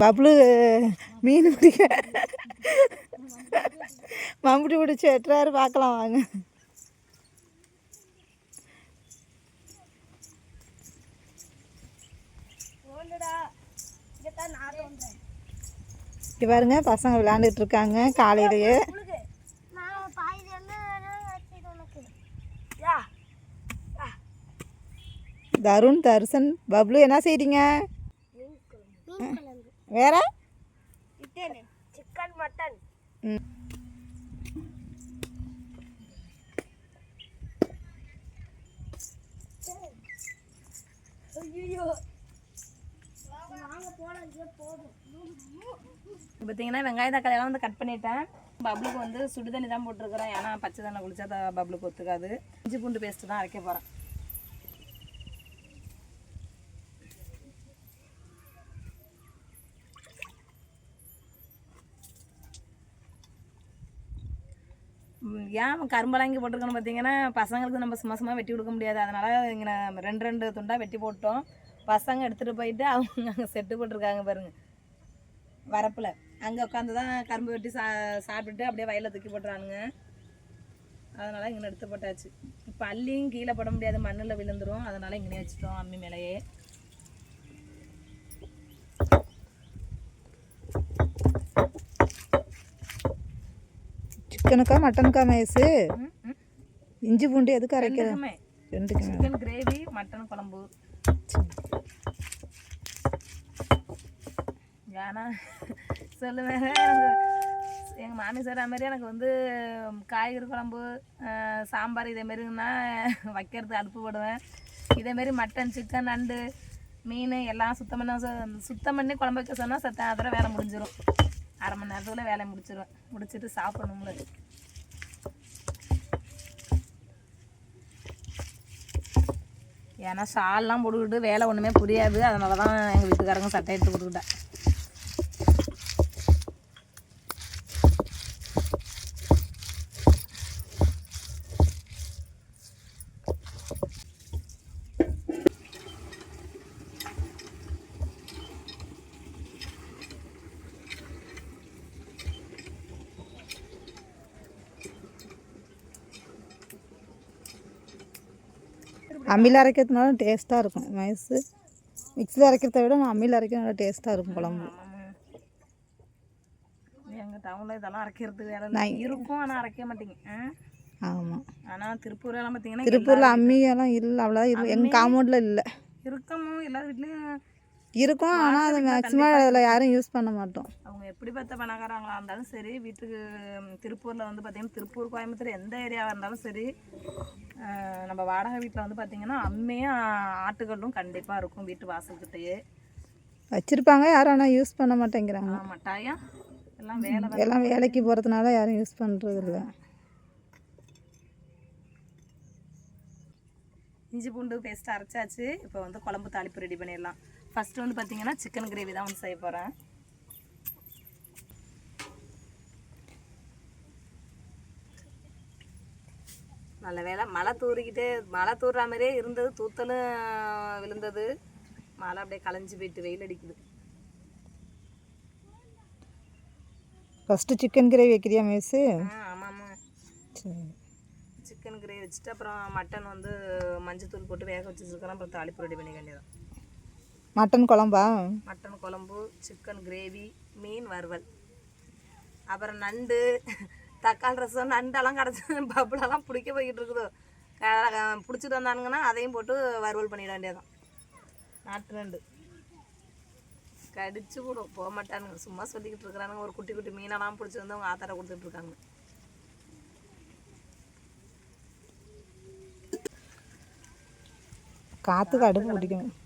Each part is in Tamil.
பப்ளு மீன் பிடிக்க. மம்புட்டி பிடிச்சி வெட்டுறாரு பார்க்கலாம் வாங்க. இங்க பாருங்க பசங்க விளையாண்டுட்டு இருக்காங்க காலையிலேயே. தருண் தர்சன் பப்ளு என்ன செய்றீங்க? வேற? சிக்கன் மட்டன் பார்த்தீங்கன்னா வெங்காய தக்காளி எல்லாம் வந்து கட் பண்ணிட்டேன். பப்ளுக்கு வந்து சுடு தண்ணி தான் போட்டிருக்கிறேன். ஏன்னா பச்சை தண்ணி குளிச்சா தான் பப்ளுக்கு ஒத்துக்காது. இஞ்சி பூண்டு பேஸ்ட்டு தான் அரைக்க போகிறேன் ஏன் கரும்பெல்லாம் இங்கே போட்டிருக்கோன்னு பார்த்தீங்கன்னா பசங்களுக்கு நம்ம சும்மா சும்மா வெட்டி கொடுக்க முடியாது. அதனால் இங்கே ரெண்டு ரெண்டு துண்டாக வெட்டி போட்டோம். பசங்க எடுத்துகிட்டு போயிட்டு அவங்க அங்கே செட்டு போட்டிருக்காங்க பாருங்கள் வரப்பில். அங்கே உட்காந்து தான் கரும்பு வெட்டி சா சாப்பிட்டுட்டு அப்படியே வயலில் தூக்கி போட்டுறானுங்க. அதனால் இங்கே எடுத்து போட்டாச்சு இப்போ அள்ளியும் கீழே போட முடியாது. மண்ணில் விழுந்துடும் அதனால் இங்கே வச்சுட்டோம் அம்மி மேலேயே. சிக்கனுக்கா மட்டனுக்கா மயசு ம், ம். இஞ்சி பூண்டு எதுக்கு அரைக்கிற? ரெண்டுக்குமே. ரெண்டுக்குமே. சிக்கன் கிரேவி மட்டன் குழம்பு. ஏன்னா சொல்லுவேன் எங்கள் மாமி சொல்கிற மாதிரி எனக்கு வந்து காய்கறி குழம்பு சாம்பார் இதேமாரின்னா வைக்கிறதுக்கு அடுப்பு போடுவேன். இதேமாரி மட்டன் சிக்கன் நண்டு மீன் எல்லாம் சுத்தம் பண்ண சுத்தம் பண்ணி குழம்பு வைக்க சொன்னால் சத்த அதில் வேலை முடிஞ்சிடும் அரை மணி நேரத்துக்குள்ளே வேலையை முடிச்சிருவேன். முடிச்சிட்டு சாப்பிடணும்ல. ஏன்னா ஷால்லாம் போட்டுக்கிட்டு வேலை ஒன்றுமே புரியாது. அதனால தான் எங்கள் வீட்டுக்காரங்க சட்டை எடுத்து கொடுத்துக்கிட்டேன் அம்மியில் அரைக்கிறதுனால டேஸ்ட்டாக இருக்கும். மயசு மிக்ஸியில் அரைக்கிறத விட அம்மியில் அரைக்கிறது நல்லா டேஸ்ட்டாக இருக்கும் குழம்பு. எங்கள் டவுனில் இதெல்லாம் அரைக்கிறதுக்கு வேலை இல்லை. இருக்கும் ஆனால் அரைக்க மாட்டேங்க. ஆமாம் ஆனால் திருப்பூர்லாம் பார்த்தீங்கன்னா திருப்பூரில் அம்மியெல்லாம் இல்லை அவ்வளோதான் இல்லை எங்கள் காம்பவுண்டில் இல்லை. இருக்கமும் எல்லார் வீட்லேயும் இருக்கும் ஆனால் அது மேக்ஸிமம் அதில் யாரும் யூஸ் பண்ண மாட்டோம். அவங்க எப்படி பார்த்த பணக்காரங்களா இருந்தாலும் சரி வீட்டுக்கு திருப்பூரில் வந்து பார்த்தீங்கன்னா திருப்பூர் கோயம்புத்தூர் எந்த ஏரியாவாக இருந்தாலும் சரி நம்ம வாடகை வீட்டில் வந்து பார்த்தீங்கன்னா அம்மையும் ஆட்டுகளும் கண்டிப்பாக இருக்கும் வீட்டு வாசல்கிட்டயே. வச்சுருப்பாங்க யாரும் ஆனால் யூஸ் பண்ண மாட்டேங்கிறாங்க. மட்டாயா எல்லாம் வேலை எல்லாம் வேலைக்கு போகிறதுனால யாரும் யூஸ் பண்ணுறது இல்லை. இஞ்சி பூண்டு பேஸ்ட் அரைச்சாச்சு இப்போ வந்து குழம்பு தாளிப்பு ரெடி பண்ணிடலாம். ஃபஸ்ட்டு வந்து பார்த்தீங்கன்னா சிக்கன் கிரேவி தான் வந்து செய்ய போகிறேன் நல்ல வேளை மழை தூறிக்கிட்டே மழை தூறுற மாதிரியே இருந்தது தூத்தலும் விழுந்தது. மழை அப்படியே களைஞ்சு போயிட்டு வெயில் அடிக்குது. ஃபஸ்ட்டு சிக்கன் கிரேவி வைக்கிறியா மேசு? ஆ ஆமாம்மா. சரி. சிக்கன் கிரேவி வச்சுட்டு அப்புறம் மட்டன் வந்து மஞ்சத்தூள் போட்டு வேக வச்சு வச்சுருக்கிறேன். அப்புறம் தாளிப்பு ரெடி பண்ணிக்க வேண்டியதான் மட்டன் குழம்பா? மட்டன் குழம்பு சிக்கன் கிரேவி மீன் வறுவல். அப்புறம் நண்டு தக்காளி ரசம் நண்டெல்லாம் கிடச்சி பப்புலெல்லாம் பிடிக்க போய்கிட்டு இருக்குதோ. பிடிச்சிட்டு வந்தானுங்கன்னா அதையும் போட்டு வறுவல் பண்ணிட வேண்டியதான் நாட்டு நண்டு. கடிச்சு கூட போக மாட்டானுங்க. சும்மா சொல்லிக்கிட்டு இருக்கிறானுங்க. ஒரு குட்டி குட்டி மீனெல்லாம் பிடிச்சி வந்து அவங்க ஆத்தார கொடுத்துட்டு இருக்காங்க. காற்றுக்கு அடுப்பு பிடிக்கணும்.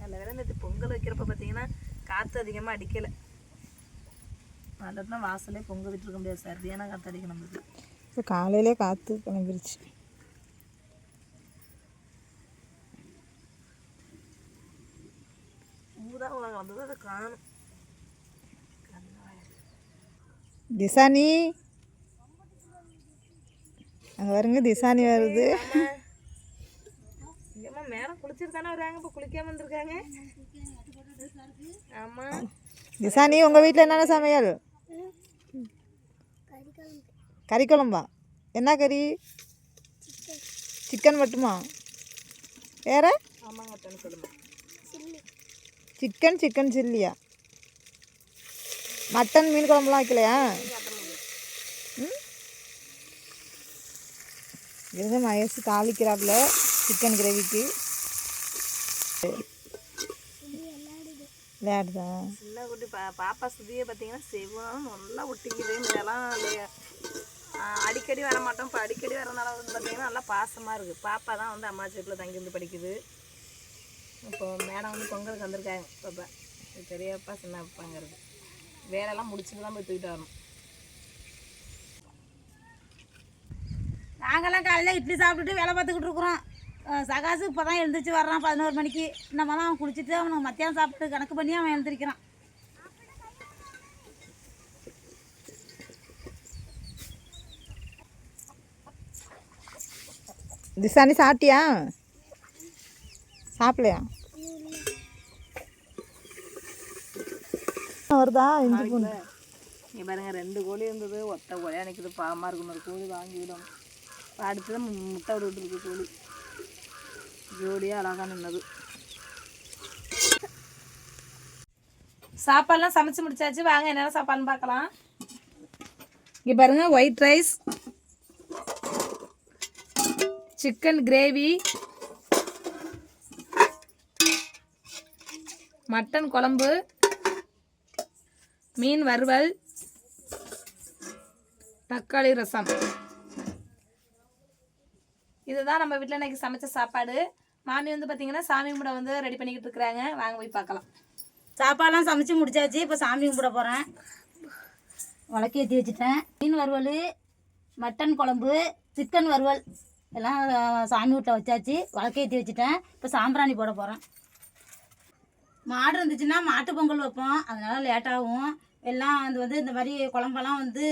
நல்ல வேலை இந்த பொங்கல் வைக்கிறப்ப பார்த்தீங்கன்னா காற்று அதிகமாக அடிக்கலை. அதான் வாசலே பொங்க விட்டுருக்க முடியாது சரியான காற்று அடிக்கும் நம்மளுக்கு இப்போ காலையிலே காற்று கிளம்பிருச்சு ஊதா உலகம் வந்தது அதை காணும். திசானி. அங்கே வருங்க திசானி வருது. மேடம் குளிச்சுட்டு தானே வராங்க இப்போ குளிக்காம வந்திருக்காங்க. ஆமாம் திசானி உங்கள் வீட்டில் என்னென்ன சமையல்? கறி குழம்பா என்ன கறி? சிக்கன் மட்டுமா? வேற? சிக்கன் சிக்கன் சில்லியா? மட்டன் மீன் குழம்புலாம் வைக்கலையா? ம்? இது மகேஷ் தாளிக்கிறாப்புல சிக்கன் கிரேவிக்கு. விளையாடுதா? சின்ன குட்டி பா பாப்பா சுதியை பார்த்தீங்கன்னா செவ்வாய் நல்லா ஒட்டிக்குது. இதெல்லாம் அடிக்கடி வர மாட்டோம். இப்போ அடிக்கடி வரனால வந்து பார்த்தீங்கன்னா நல்லா பாசமாக இருக்குது பாப்பா தான் வந்து அம்மா வீட்டில் தங்கி இருந்து படிக்குது. இப்போ மேடம் வந்து பொங்கலுக்கு வந்திருக்காங்க. பாப்பா பெரியப்பா சின்ன அப்பாங்கிறது வேலையெல்லாம் முடிச்சுட்டு தான் போய் தூக்கிட்டு வரணும். நாங்கெல்லாம் காலையில் இட்லி சாப்பிட்டுட்டு வேலை பார்த்துக்கிட்டு இருக்கிறோம். சகாசு இப்போ தான் எழுந்திரிச்சு வர்றான் பதினோரு மணிக்கு. நம்ம தான் அவன் குளிச்சுட்டு அவனுக்கு மத்தியானம் சாப்பிட்டு கணக்கு பண்ணி அவன் எழுந்திரிக்கிறான். திசானி சாப்பிட்டியா? சாப்பிடலையா? வருதா? இஞ்சி பூண்டு. இங்கே பாருங்க ரெண்டு கோழி இருந்தது. ஒத்த கோழியாக நிற்குது பாவமாக இருக்கும் ஒரு கோழி வாங்கி விடும் அடுத்து தான் முட்டை விட்டுருக்கு கோழி. ஜோடியாக அழகாக நின்னது. சாப்பாடுலாம் சமைச்சு முடிச்சாச்சு. வாங்க என்னென்ன சாப்பாடுன்னு பார்க்கலாம். இங்கே பாருங்க white rice chicken gravy mutton குழம்பு மீன் வறுவல் தக்காளி ரசம். இதுதான் நம்ம வீட்டில் இன்னைக்கு சமைச்ச சாப்பாடு. மாமி வந்து பார்த்தீங்கன்னா சாமி கும்பிட வந்து ரெடி பண்ணிக்கிட்டு இருக்கிறாங்க. வாங்க போய் பார்க்கலாம். சாப்பாடுலாம் சமைச்சு முடிச்சாச்சு. இப்போ சாமி கும்பிட போகிறேன் விளக்கேற்றி வச்சுட்டேன். மீன் வறுவல் மட்டன் குழம்பு சிக்கன் வறுவல் எல்லாம் சாமி வீட்டில் வச்சாச்சு. விளக்கேற்றி வச்சுட்டேன். இப்போ சாம்பிராணி போட போகிறேன் மாடு இருந்துச்சுன்னா மாட்டு பொங்கல் வைப்போம். அதனால லேட்டாகும் எல்லாம் அது வந்து இந்த மாதிரி குழம்பெல்லாம் வந்து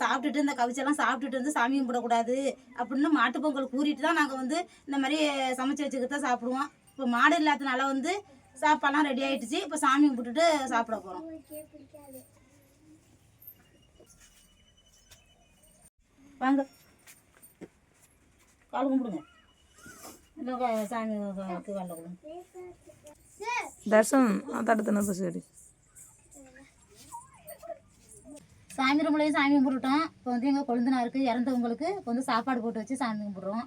சாப்பிட்டுட்டு இந்த கவிச்செல்லாம் சாப்பிட்டுட்டு வந்து சாமி கும்பிடக்கூடாது அப்படின்னு மாட்டுப்பொங்கல் கூறிட்டு தான் நாங்கள் வந்து இந்த மாதிரி சமைச்சு வச்சுக்கிட்டு தான் சாப்பிடுவோம். இப்போ மாடு இல்லாததுனால வந்து சாப்பாடெல்லாம் ரெடி ஆயிடுச்சு. இப்போ சாமி கும்பிட்டுட்டு சாப்பிட போகிறோம் வாங்க. கால் கும்பிடுங்க. சாமி க- காலில் கொடுங்க தர்ஷன் தடுத்துனது சரி சாமி ரூம்லேயும் சாமி கும்பிட்டுட்டோம். இப்போ வந்து எங்கள் கொழுந்தனாருக்கு இறந்தவங்களுக்கு இப்போ வந்து சாப்பாடு போட்டு வச்சு சாமி கும்பிட்றோம்.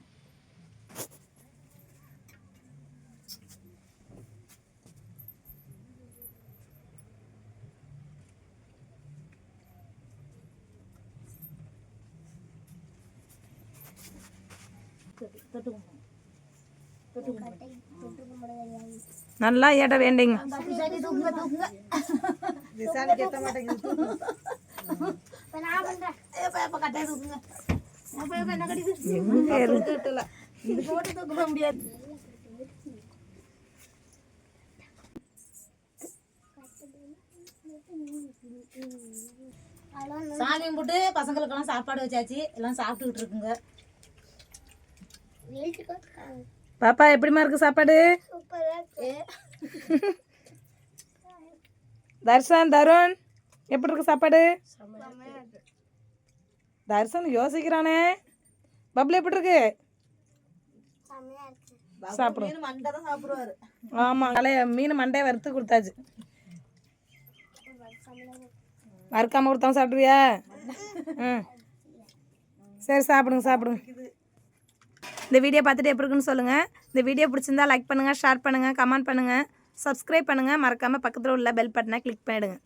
நல்லா ஏட்ட வேண்டிங்க. போட்டு முடியாது சாமி கும்பிட்டு பசங்களுக்கெல்லாம் சாப்பாடு வச்சாச்சு. எல்லாம் சாப்பிட்டுக்கிட்டு இருக்குங்க. பாப்பா எப்படிமா இருக்கு சாப்பாடு? தர்ஷன் தருண். எப்படி இருக்கு சாப்பாடு? தரிசன் யோசிக்கிறானே. பப்ளு எப்படி இருக்கு சாப்பிடுவோம் சாப்பிடுவாரு ஆமாம் கலைய மீன் மண்டையை வறுத்து கொடுத்தாச்சு. வறுக்காம கொடுத்தா சாப்பிடுவியா? ம். சரி சாப்பிடுங்க சாப்பிடுங்க. இந்த வீடியோ பார்த்துட்டு எப்படி இருக்குன்னு சொல்லுங்கள் இந்த வீடியோ பிடிச்சிருந்தா லைக் பண்ணுங்கள் ஷேர் பண்ணுங்கள் கமெண்ட் பண்ணுங்கள் சப்ஸ்கிரைப் பண்ணுங்கள் மறக்காமல் பக்கத்தில் உள்ள பெல் பட்டனை கிளிக் பண்ணிவிடுங்க